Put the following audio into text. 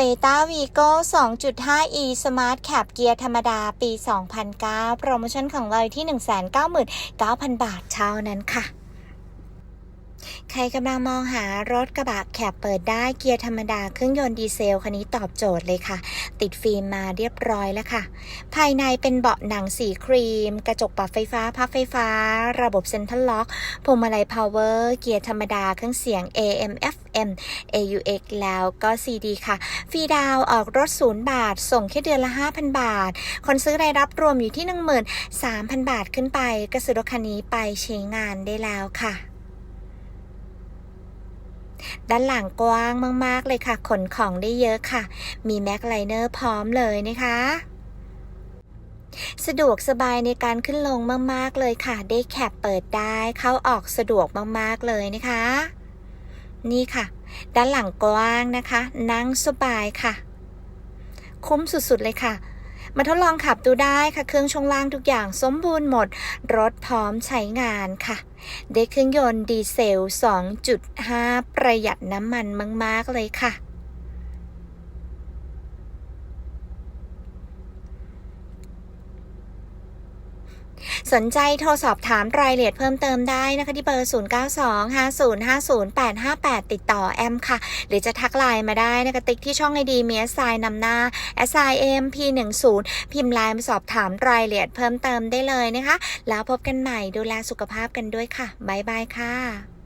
Toyota Vigo 2.5e Smart Cab เกียร์ธรรมดาปี 2009 โปรโมชั่นของเราอยู่ที่ 199,000 บาทเท่านั้นค่ะ ใครกำลังมองหารถกระบะแคบเปิดได้เกียร์ธรรมดาเครื่องยนต์ดีเซลคันนี้ตอบโจทย์เลยค่ะ ติดฟิล์มมาเรียบร้อยแล้วค่ะ ภายในเป็นเบาะหนังสีครีม กระจกปรับไฟฟ้าพับไฟฟ้า ระบบเซ็นทรัลล็อกพวงมาลัยพาวเวอร์เกียร์ธรรมดาเครื่องเสียง AM FM AUX แล้วก็ CD ค่ะ ฟรีดาวออกรถศูนย์บาท ส่งแค่เดือนละ 5,000 บาท คนซื้อรายรับรวมอยู่ที่ 13,000 บาทขึ้นไป ก็ซื้อรถคันนี้ไปใช้งานได้แล้วค่ะ ด้านหลังกว้างมาก ๆ เลยค่ะ ขนของได้เยอะค่ะ มีแม็กไลเนอร์พร้อมเลยนะคะ สะดวกสบายในการขึ้นลงมาก ๆ เลยค่ะ ได้แคปเปิดได้เข้าออกสะดวกมาก ๆ เลยนะคะ นี่ค่ะ ด้านหลังกว้างนะคะ นั่งสบายค่ะ คุ้มสุด ๆ เลยค่ะ มาทดลองขับดูได้ค่ะ เครื่องช่วงล่างทุกอย่างสมบูรณ์หมด รถพร้อมใช้งานค่ะ ได้เครื่องยนต์ดีเซล 2.5 ประหยัดน้ำมันมาก ๆ เลยค่ะ สนใจโทรสอบถามรายละเอียดเพิ่มเติมได้นะคะที่เบอร์ 0925050858 ติดต่อแอมค่ะ หรือจะทักไลน์มาได้นะคะติ๊กที่ช่องไอดีเมีสไซนำหน้า s i m p 1 0พิมพ์ไลน์มาสอบถามรายละเอียดเพิ่มเติมได้เลยนะคะ แล้วพบกันใหม่ดูแลสุขภาพกันด้วยค่ะ บ๊ายบายค่ะ